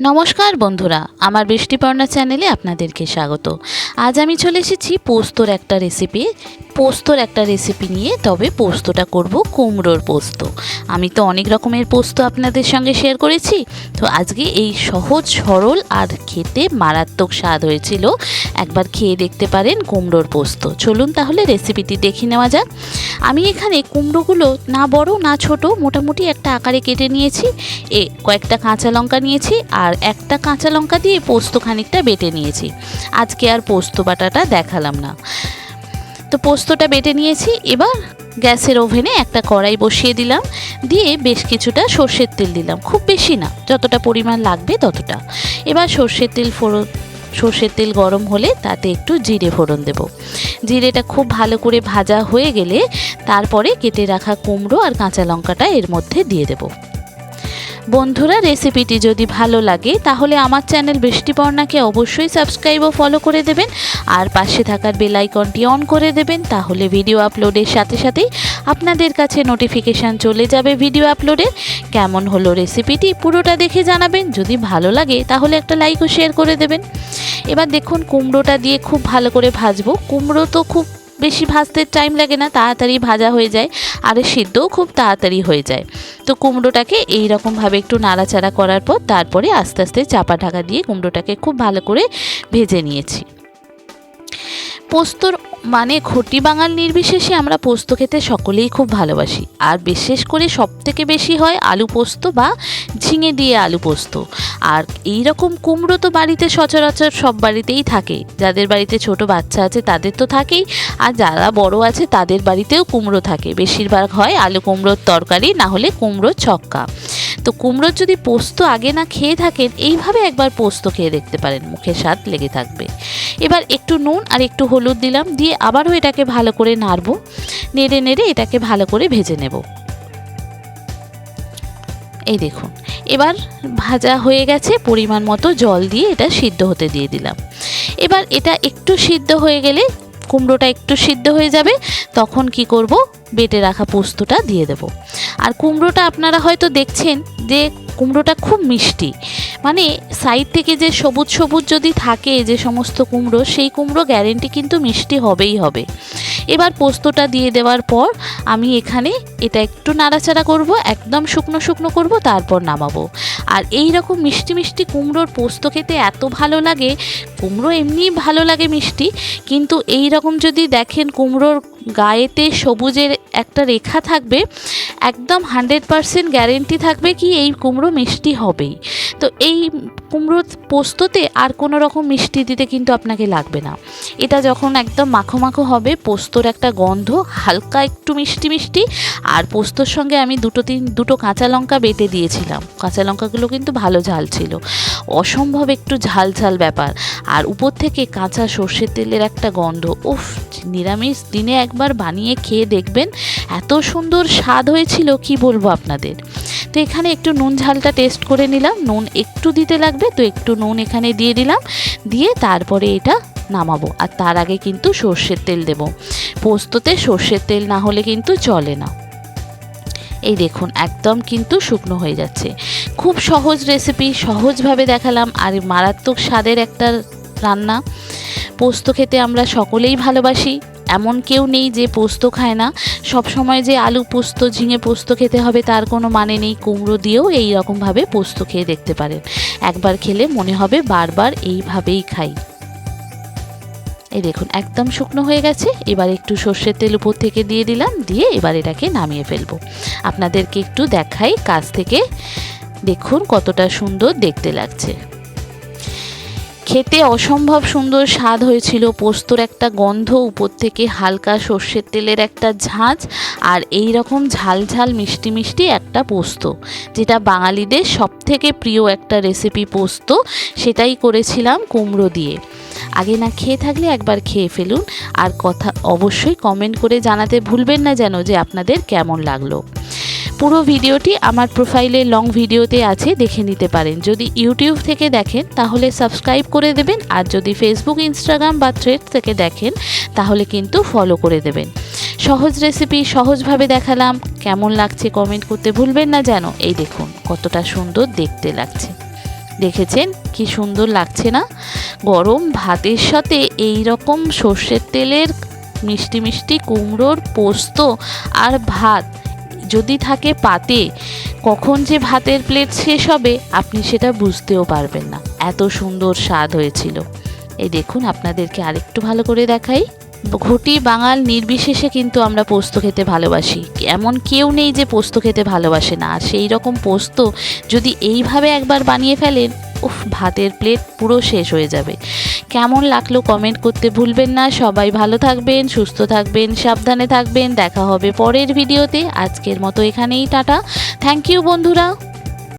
নমস্কার বন্ধুরা, আমার বৃষ্টিপর্ণা চ্যানেলে আপনাদেরকে স্বাগত। আজ আমি চলে এসেছি পোস্তর একটা রেসিপি পোস্তর একটা রেসিপি নিয়ে, তবে পোস্তটা করব কুমড়োর পোস্ত। আমি তো অনেক রকমের পোস্ত আপনাদের সঙ্গে শেয়ার করেছি, তো আজকে এই সহজ, সরল আর খেতে মারাত্মক স্বাদ হয়েছিল। একবার খেয়ে দেখতে পারেন কুমড়োর পোস্ত। চলুন তাহলে রেসিপিটি দেখে নেওয়া যাক। আমি এখানে কুমড়োগুলো না বড়, না ছোট, মোটামুটি একটা আকারে কেটে নিয়েছি। এ কয়েকটা কাঁচা লঙ্কা নিয়েছি আর একটা কাঁচা লঙ্কা দিয়ে পোস্ত খানিকটা বেটে নিয়েছি। আজকে আর পোস্ত বাটাটা দেখালাম না। তো পোস্তটা বেটে নিয়েছি, এবার গ্যাসের ওভেনে একটা কড়াই বসিয়ে দিলাম, দিয়ে বেশ কিছুটা সর্ষের তেল দিলাম। খুব বেশি না, যতটা পরিমাণ লাগবে ততটা। এবার সর্ষের তেল ফোড়ন সর্ষের তেল গরম হলে তাতে একটু জিরে ফোড়ন দেব। জিরেটা খুব ভালো করে ভাজা হয়ে গেলে তারপরে কেটে রাখা কুমড়ো আর কাঁচা লঙ্কাটা এর মধ্যে দিয়ে দেব। বন্ধুরা, রেসিপিটি যদি ভালো লাগে, তাহলে আমার চ্যানেল বৃষ্টিপর্ণাকে অবশ্যই সাবস্ক্রাইব ও ফলো করে দেবেন। আর পাশে থাকার বেল আইকনটি অন করে দেবেন, তাহলে ভিডিও আপলোডের সাথে সাথেই আপনাদের কাছে নোটিফিকেশান চলে যাবে ভিডিও আপলোডের। কেমন হলো রেসিপিটি পুরোটা দেখে জানাবেন, যদি ভালো লাগে তাহলে একটা লাইক ও শেয়ার করে দেবেন। এবার দেখুন, কুমড়োটা দিয়ে খুব ভালো করে ভাজবো। কুমড়ো তো খুব বেশি ভাজতে টাইম লাগে না, তাড়াতাড়ি ভাজা হয়ে যায়, আর সিদ্ধও খুব তাড়াতাড়ি হয়ে যায়। তো কুমড়োটাকে এই রকমভাবে একটু নাড়াচাড়া করার পর, তারপরে আস্তে আস্তে চাপা ঢাকা দিয়ে কুমড়োটাকে খুব ভালো করে ভেজে নিয়েছি। পোস্তর মানে ঘটি বাঙাল নির্বিশেষে আমরা পোস্ত খেতে সকলেই খুব ভালোবাসি। আর বিশেষ করে সব থেকে বেশি হয় আলু পোস্ত বা ঝিঙে দিয়ে আলু পোস্ত। আর এই রকম কুমড়ো তো বাড়িতে সচরাচর সব বাড়িতেই থাকে। যাদের বাড়িতে ছোট বাচ্চা আছে তাদের তো থাকেই। আর যারা বড় আছে তাদের বাড়িতেও কুমড়ো থাকে। বেশিরভাগ হয় আলু কুমড়োর তরকারি, না হলে কুমড়োর ছক্কা। তো কুমড়োর যদি পোস্ত আগে না খেয়ে থাকেন, এইভাবে একবার পোস্ত খেয়ে দেখতে পারেন। মুখে স্বাদ লেগে থাকবে। এবার একটু নুন আর একটু হলুদ দিলাম, দিয়ে আবারও এটাকে ভালো করে নাড়বো। নেড়ে নেড়ে এটাকে ভালো করে ভেজে নেব। এই দেখুন, এবার ভাজা হয়ে গেছে, পরিমাণ মতো জল দিয়ে এটা সিদ্ধ হতে দিয়ে দিলাম। এবার এটা একটু সিদ্ধ হয়ে গেলে কুমড়োটা একটু সিদ্ধ হয়ে যাবে, তখন কি করব? বেটে রাখা পোস্তটা দিয়ে দেব। আর কুমড়োটা আপনারা হয়তো দেখছেন যে কুমড়োটা খুব মিষ্টি। মানে সাইড থেকে যে সবুজ সবুজ যদি থাকে যে সমস্ত কুমড়ো, সেই কুমড়ো গ্যারেন্টি কিন্তু মিষ্টি হবেই হবে। এবার পোস্তটা দিয়ে দেওয়ার পর আমি এখানে এটা একটু নাড়াচাড়া করব, একদম শুকনো শুকনো করব, তারপর নামাবো। আর এই রকম মিষ্টি মিষ্টি কুমড়োর পোস্ত খেতে এত ভালো লাগে, কুমড়ো এমনিই ভালো লাগে মিষ্টি, কিন্তু এই রকম যদি দেখেন কুমড়োর গায়েতে সবুজের একটা রেখা থাকবে, একদম হান্ড্রেড পারসেন্ট গ্যারেন্টি থাকবে কি এই কুমড়ো মিষ্টি হবেই। তো এই কুমড়ো পোস্ততে আর কোনো রকম মিষ্টি দিতে কিন্তু আপনাকে লাগবে না। এটা যখন একদম মাখো মাখো হবে, পোস্তর একটা গন্ধ, হালকা একটু মিষ্টি মিষ্টি, আর পোস্তর সঙ্গে আমি দুটো তিন, দুটো কাঁচা লঙ্কা বেটে দিয়েছিলাম। কাঁচা লঙ্কাগুলো কিন্তু ভালো ঝাল ছিল। অসম্ভব একটু ঝাল ঝাল ব্যাপার। আর উপর থেকে কাঁচা সর্ষের তেলের একটা গন্ধ, উফ, নিরামিষ দিনে একবার বানিয়ে খেয়ে দেখবেন, এত সুন্দর স্বাদ হয়েছিল, কি বলব আপনাদের? তো এখানে একটু নুন ঝালটা টেস্ট করে নিলাম। নুন একটু দিতে লাগবে তো একটু নুন এখানে দিয়ে দিলাম। দিয়ে তারপরে এটা নামাবো। আর তার আগে কিন্তু সর্ষের তেল দেব। পোস্ততে সর্ষের তেল না হলে কিন্তু চলে না। এই দেখুন, একদম কিন্তু শুকনো হয়ে যাচ্ছে। খুব সহজ রেসিপি সহজভাবে দেখালাম। আর মারাত্মক স্বাদের একটা রান্না। পোস্ত খেতে আমরা সকলেই ভালোবাসি। এমন কেউ নেই যে পোস্ত খায় না। সব সময় যে আলু পোস্ত, ঝিঙে পোস্ত খেতে হবে তার কোনো মানে নেই। কুমড়ো দিয়েও এই রকমভাবে পোস্ত খেয়ে দেখতে পারেন। একবার খেলে মনে হবে বারবার এইভাবেই খাই। এই দেখুন, একদম শুকনো হয়ে গেছে। এবার একটু সর্ষের তেল উপর থেকে দিয়ে দিলাম। দিয়ে এবার এটাকে নামিয়ে ফেলব। আপনাদেরকে একটু দেখাই কাছ থেকে। দেখুন কতটা সুন্দর দেখতে লাগছে। খেতে অসম্ভব সুন্দর স্বাদ হয়েছিল। পোস্তর একটা গন্ধ, উপর থেকে হালকা সর্ষের তেলের একটা ঝাঁঝ আর এই রকম ঝাল ঝাল মিষ্টি মিষ্টি একটা পোস্ত, যেটা বাঙালিদের সব থেকে প্রিয় একটা রেসিপি পোস্ত, সেটাই করেছিলাম কুমড়ো দিয়ে। আগে না খেয়ে থাকলে একবার খেয়ে ফেলুন আর কথা অবশ্যই কমেন্ট করে জানাতে ভুলবেন না যেন যে আপনাদের কেমন লাগল। পুরো ভিডিওটি আমার প্রোফাইলে লং ভিডিওতে আছে, দেখে নিতে পারেন। যদি ইউটিউব থেকে দেখেন, তাহলে সাবস্ক্রাইব করে দেবেন, আর যদি ফেসবুক ইনস্টাগ্রাম বা থ্রেড থেকে দেখেন, তাহলে কিন্তু ফলো করে দেবেন। সহজ রেসিপি সহজভাবে দেখালাম। কেমন লাগছে কমেন্ট করতে ভুলবেন না যেন। এই দেখুন, কতটা সুন্দর দেখতে লাগছে। দেখেছেন? কি সুন্দর লাগছে না? গরম ভাতের সাথে এই রকম সর্ষের তেলের মিষ্টি মিষ্টি কুমড়োর পোস্ত আর ভাত যদি থাকে পাতে, কখন যে ভাতের প্লেট শেষ হবে আপনি সেটা বুঝতেও পারবেন না। এত সুন্দর স্বাদ হয়েছিল। এই দেখুন, আপনাদেরকে আরেকটু ভালো করে দেখাই। ঘটি বাঙাল নির্বিশেষে কিন্তু আমরা পোস্ত খেতে ভালোবাসি। এমন কেউ নেই যে পোস্ত খেতে ভালোবাসে না। আর সেই রকম পোস্ত যদি এইভাবে একবার বানিয়ে ফেলেন উফ, ভাতের প্লেট পুরো শেষ হয়ে যাবে। কেমন লাগল কমেন্ট করতে ভুলবেন না। সবাই ভালো থাকবেন, সুস্থ থাকবেন, সাবধানে থাকবেন। দেখা হবে পরের ভিডিওতে আজকের মতো এখানেই, টাটা। থ্যাংক ইউ বন্ধুরা।